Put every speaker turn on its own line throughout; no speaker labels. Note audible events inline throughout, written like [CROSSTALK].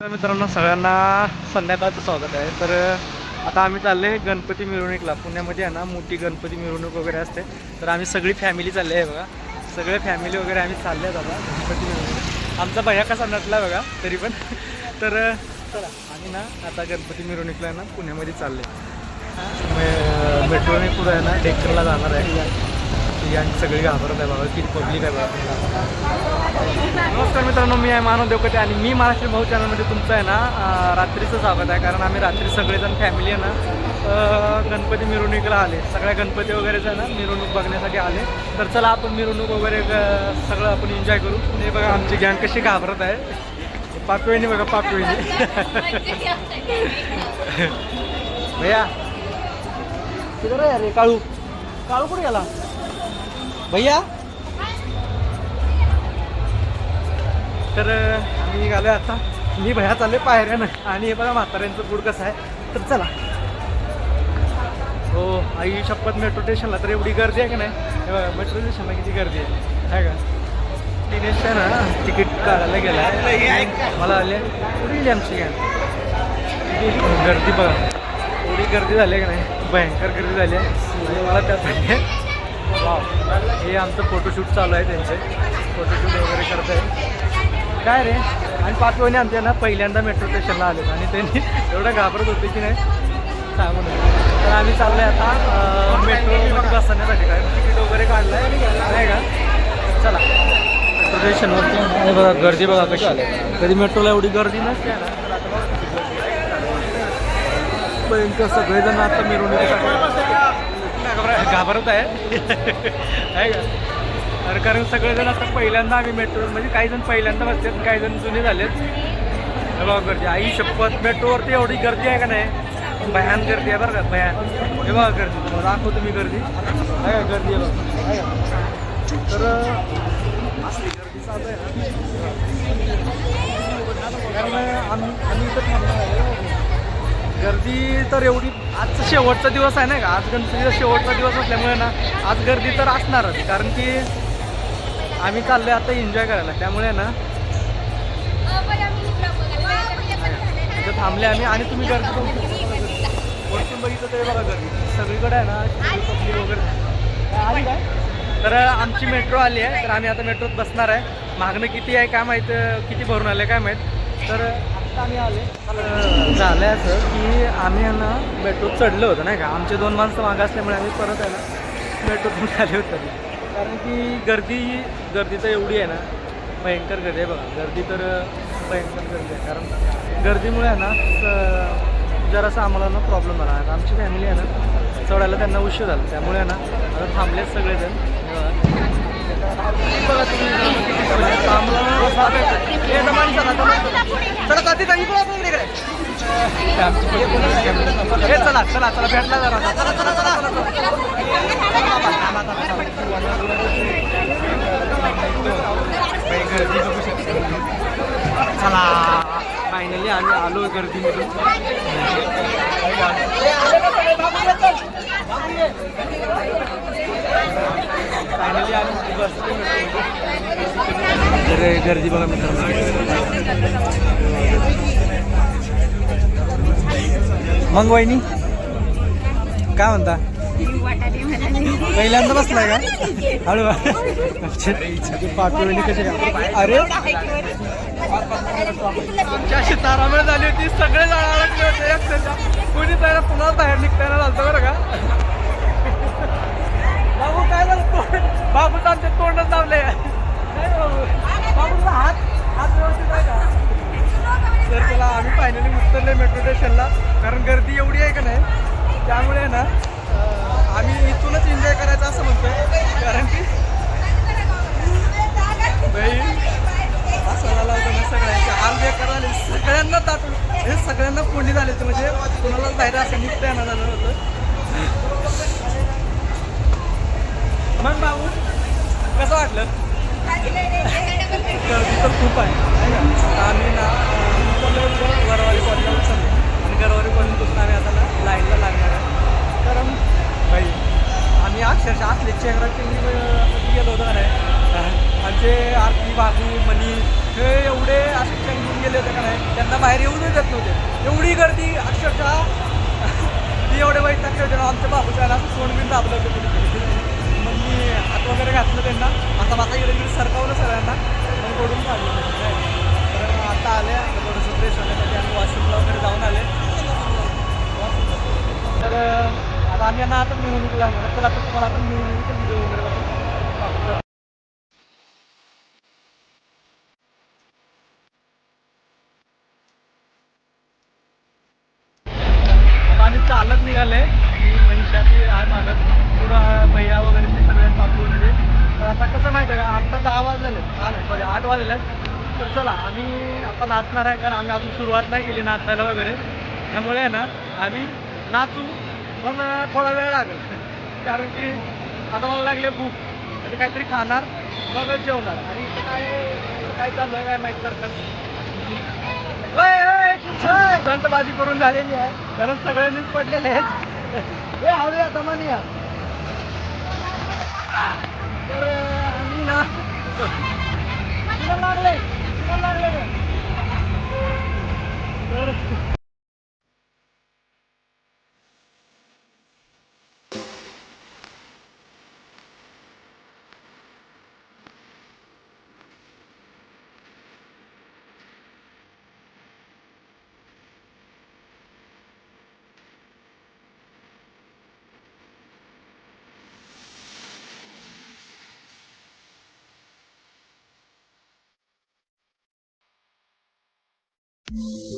तर मित्रांनो सगळ्यांना संध्याकाळचं स्वागत आहे. तर आता आम्ही चालले गणपती मिरवणुकीला. पुण्यामध्ये आहे ना मोठी गणपती मिरवणूक वगैरे असते. तर आम्ही सगळी फॅमिली चालली आहे बघा. सगळे फॅमिली वगैरे आम्ही चालले आहेत आता गणपती मिरवणूक आमचा भैया कसा नटला बघा तरी पण. तर चला आम्ही ना आता गणपती मिरवणुकीला ना पुण्यामध्ये चालले मेट्रोने पुढे आहे ना डेक्करला जाणार आहे. ती आणि सगळी घाबरत आहे बाबा की पब्लिक आहे बाबा नमस्कार मित्रांनो मी आहे मानव देवकटे आणि मी महाराष्ट्र भाऊ चॅनलमध्ये तुमचं आहे ना रात्रीचं स्वागत आहे. कारण आम्ही रात्री सगळेजण फॅमिली आहे ना गणपती मिरवणुकीला आले. सगळ्या गणपती वगैरेच आहे ना मिरवणूक बघण्यासाठी आले. तर चला आपण मिरवणूक वगैरे सगळं आपण एन्जॉय करू. हे बघा आमची गॅन कशी घाबरत आहे. पापवेणी बघा पापवेणी भैया. किधर काळू. काळू कुठे गेला? भैया? तर आम्ही निघालो आता. मी भया चालले पायऱ्यानं. आणि हे बघा म्हाताऱ्यांचं फूड कसं आहे. तर चला. हो आई शपथ मेट्रो स्टेशनला तर एवढी गर्दी आहे का नाही? हे बघा मेट्रो स्टेशनला किती गर्दी आहे. काय का? दिनेश आहे ना तिकीट काढायला गेला मला आले. कुठे गेली आमची गॅन गर्दी बघा. एवढी गर्दी झाली आहे का नाही? भयंकर गर्दी झाली आहे. मला त्यात वाव हे आमचं फोटोशूट चालू आहे त्यांचे. फोटोशूट वगैरे करत आहे काय रे? आणि पाच वहिनी आमच्या ना पहिल्यांदा मेट्रो स्टेशनला आले आणि त्यांनी एवढं घाबरत होते की नाही सांगू नये तर आम्ही चाललो आहे आता मेट्रो बसण्यासाठी काय? तिकीट वगैरे काढलं आहे नाही का? चला. मेट्रो स्टेशनवरती आणि बघा गर्दी बघा कशी आली कधी मेट्रोला एवढी गर्दी नसते ना. भयंकर सगळेजण आता मिरवणुकीसाठी. घाबरत आहे [LAUGHS] का? तर कारण सगळेजण आता पहिल्यांदा आम्ही मेट्रो म्हणजे काही जण पहिल्यांदा बसतात काही जण जुने झालेत. बघा गर्दी. आई शपथ मेट्रोवरती एवढी गर्दी आहे का नाही? भयान गर्दी आहे बरं का भयान. हे बघा गर्दी. तुम्हाला दाखवतो तुम्ही गर्दी. काय का गर्दी आहे बघा. तर असली गर्दी चालू आहे ना. आम्ही आम्ही इथं थांबणार गर्दी तर एवढी आजचा शेवटचा दिवस आहे ना का? आज गणपतीचा शेवटचा दिवस असल्यामुळे ना आज गर्दी तर असणारच. कारण की आम्ही चाललोय आता एन्जॉय करायला. त्यामुळे ना थांबले आम्ही आणि तुम्ही गर्दी बघू वरतून बघितलं तरी बघा गर्दी सगळीकडे आहे ना पब्लिक वगैरे. काय? आली तर आमची मेट्रो आली आहे. तर आम्ही आता मेट्रोत बसणार आहे. मागणं किती आहे काय माहीत किती भरून आलं काय माहीत. तर आत्ता आम्ही आले झालं आहे असं की आम्ही आहे ना मेट्रोत चढलो होतो नाही का? आमचे दोन माणसं मागं असल्यामुळे आम्ही परत आहे ना मेट्रोतून खाली होते कारण की गर्दी गर्दी तर एवढी आहे ना भयंकर गर्दी आहे बघा. गर्दी तर भयंकर गर्दी आहे. कारण गर्दीमुळे आहे ना स- जरासा आम्हाला ना प्रॉब्लेम झाला. आता आमची फॅमिली आहे ना चढायला त्यांना उशीर झाला. त्यामुळे आहे ना आता थांबलेच सगळेजण. चला, कधी काही आपण इकडे हे चला चला चला भेटला जरा चला चला चला चला फायनली आम्ही आलो गर्दीमधून तर गर्दी बघा मित्रांनो मग वहिनी काय म्हणता पहिल्यांदा बसलाय का? हळू अच्छा पाठवणी कशी अरे. अशी तारामळ झाली होती सगळे जाळा लागले होते अक्षरशः कोणी त्याला पुन्हा बाहेर निघताना झालतं बरं का? बाबू काय झालं? तोंड बाबूचं आमच्या तोंडच लावले बाबूचा हात हात व्यवस्थित आहे का? तर त्याला आम्ही फायनली उतरले मेट्रो स्टेशनला कारण गर्दी हे सगळ्यांना कोंडी झाले होते म्हणजे कुणालाच बाहेर असं निघता येणार झालं होतं. मग बाबू कसं वाटलं? गर्दी तर खूप आहे आहे आम्ही ना गरवारी कॉलनीला उतरलो. आणि गरवारी कॉलनीपासून आम्ही आता ना लाईनला लागणार आहे. कारण भाई आम्ही अक्षरशः असले चेहरा केली गेलो होतो नाही आमचे आरती बाबू मनी हे एवढे असे घेऊन गेले होते का नाही त्यांना बाहेर येऊ देत नव्हते एवढी गर्दी अक्षरशः ती एवढे वाईट टाकले होते आमच्या बाबूच्या असं सोड बिन दाबलं होतं मग मी हात वगैरे घातलं त्यांना आता माझा इकडे इकडे सरकावलं सगळ्यांना मग ओढून काढलं तर आता आले आता थोडंसं फ्रेश होण्यासाठी आम्ही वॉशरूमला वगैरे जाऊन आले तर आता आम्ही यांना आता मिळून तर आता तुम्हाला आता मिळून वगैरे आणि चालत निघाले. की मनीषा आहे मागत पुढं भैया वगैरे ते सगळे बापू म्हणजे तर आता कसं माहिती आहे का? आत्ता दहा वाजलेले हा सॉरी आठ वाजले तर चला आम्ही आता नाचणार आहे कारण आम्ही अजून सुरुवात नाही केली नाचायला वगैरे. त्यामुळे आहे ना आम्ही नाचू पण थोडा वेळ लागेल. [LAUGHS] कारण की आता मला लागले भूक. म्हणजे काहीतरी खाणार मगच जेवणार. आणि काय काय चाललं काय माहीत सरकार संतबाजी करून झालेली आहे. कारण सगळ्यांनीच पडलेले आहेत. हे हवे आता या. तर आम्ही ना लागले लागले. तर तर आम्ही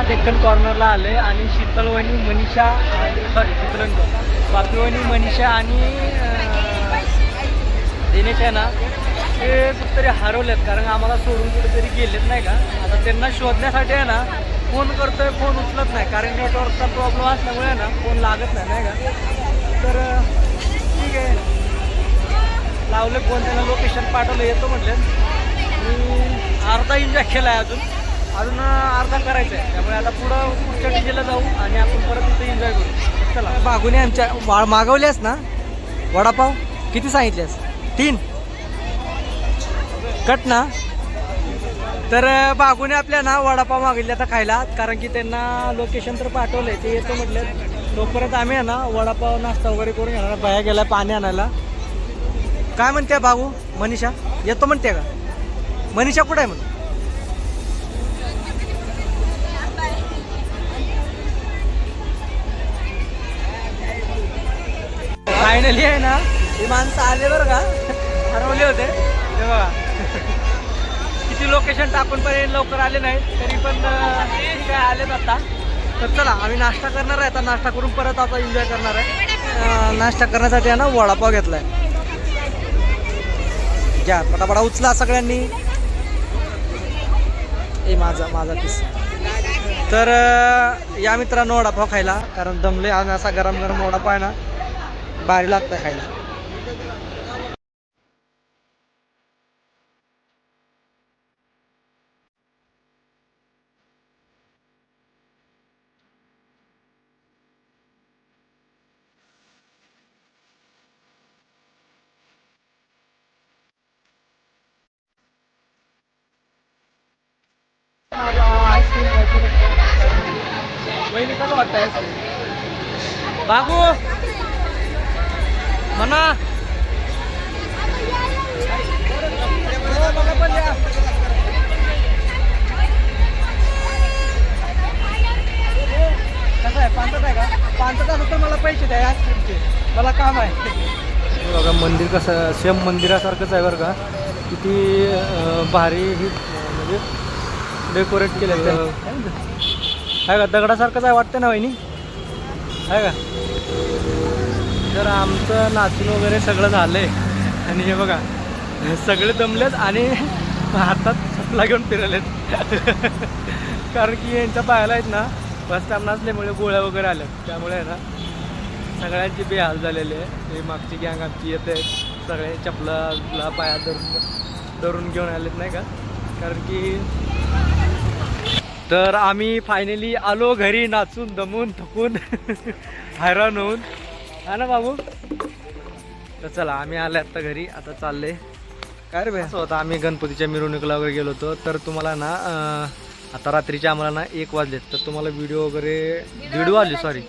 आता डेक्कन कॉर्नरला आले आणि शीतलवणी मनीषा सॉरी शीतलवणी स्वातीवणी मनीषा आणि दिनेश आहे ना ते कुठेतरी हरवलेत. कारण आम्हाला सोडून कुठेतरी गेलेत नाही का? आता त्यांना शोधण्यासाठी आहे ना फोन करतोय फोन उचलत नाही. कारण नेटवर्कचा प्रॉब्लेम असल्यामुळे आहे ना फोन लागत नाही नाही का? तर ठीक आहे. लावले फोन त्यांना लोकेशन पाठवलं येतो म्हटलं. मी अर्धा एन्जॉय केला आहे अजून. अजून अर्धा करायचं आहे त्यामुळे आता पुढं पुढच्या डीजेला जाऊ आणि आपण परत तिथे एन्जॉय करू. चला. बागुने आमच्या वा मागवल्यास ना? वडापाव? किती सांगितल्यास तीन. कट ना. तर बागुने आपल्या ना वडापाव मागितले आता खायला. कारण की त्यांना लोकेशन तर पाठवलंय. ते येतो म्हटलं तोपर्यंत आम्ही आहे ना वडापाव नाश्ता वगैरे करून घेणार बाया गेला पाणी आणायला. काय म्हणते बाबू? मनीषा? येतो म्हणते का? मनीषा कुठं आहे म्हणून? फायनली आहे ना. ही माणसं आले बरं का? हरवले होते. ते बघा. किती लोकेशन टाकून पण लवकर आले नाही तरी पण ठीक आहे आलेत आता. तर चला आम्ही नाश्ता करणार आहे. आता नाश्ता करून परत आता एन्जॉय करणार आहे. नाश्ता करण्यासाठी आहे ना वडापाव घेतलाय. घ्या पटापटा उचला सगळ्यांनी. ए माझा माझा पीस तर या मित्रांनो वडापाव खायला कारण दमले आणि असा गरम गरम वडापाव आहे ना. भारी लागतं खायला. बाबू! म्हणा. कसं आहे पांचट आहे का? पांचट असं तर मला पैसे द्या आईस्क्रीमचे मला काम आहे. बघा मंदिर कसं सेम मंदिरासारखंच आहे बरं का. किती भारी ही म्हणजे डेकोरेट केलेलं आहे आहे का? दगडासारखंच आहे वाटतं ना वहिनी? आहे का? तर आमचं नाचून वगैरे सगळं झालंय. आणि हे बघा सगळे दमलेत आणि हातात चपला घेऊन फिरलेत. कारण की यांच्या पायाला आहेत ना फर्स्ट टाइम नाचल्यामुळे गोळ्या वगैरे आल्या त्यामुळे आहे ना सगळ्यांची बेहाल झालेली आहे. हे मागची गँग आमची येते. सगळे चपला पाया धरून धरून घेऊन आलेत नाही का? कारण की तर आम्ही फायनली आलो घरी नाचून दमून थकून [LAUGHS] हैराण होऊन. हा ना बाबू? तर चला आम्ही आले आता घरी आता चालले. काय रे असं होतं आम्ही गणपतीच्या मिरवणुकीला वगैरे गेलो होतो. तर तुम्हाला ना आता रात्रीचे आम्हाला ना एक वाजलेत. तर तुम्हाला व्हिडिओ वगैरे दीड वाजले सॉरी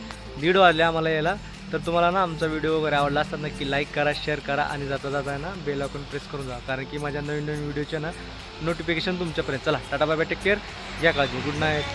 दीड वाजले आम्हाला यायला. तर तुम्हाला ना आमचा व्हिडिओ वगैरे आवडला असता नक्की लाईक करा शेअर करा आणि जाता जाता ना बेल आयकॉन प्रेस करून जा. कारण की माझ्या नवीन नवीन व्हिडिओचे ना नोटिफिकेशन तुमच्यापर्यंत. चला टाटा बाय टेक केअर घ्या काळजी. Good night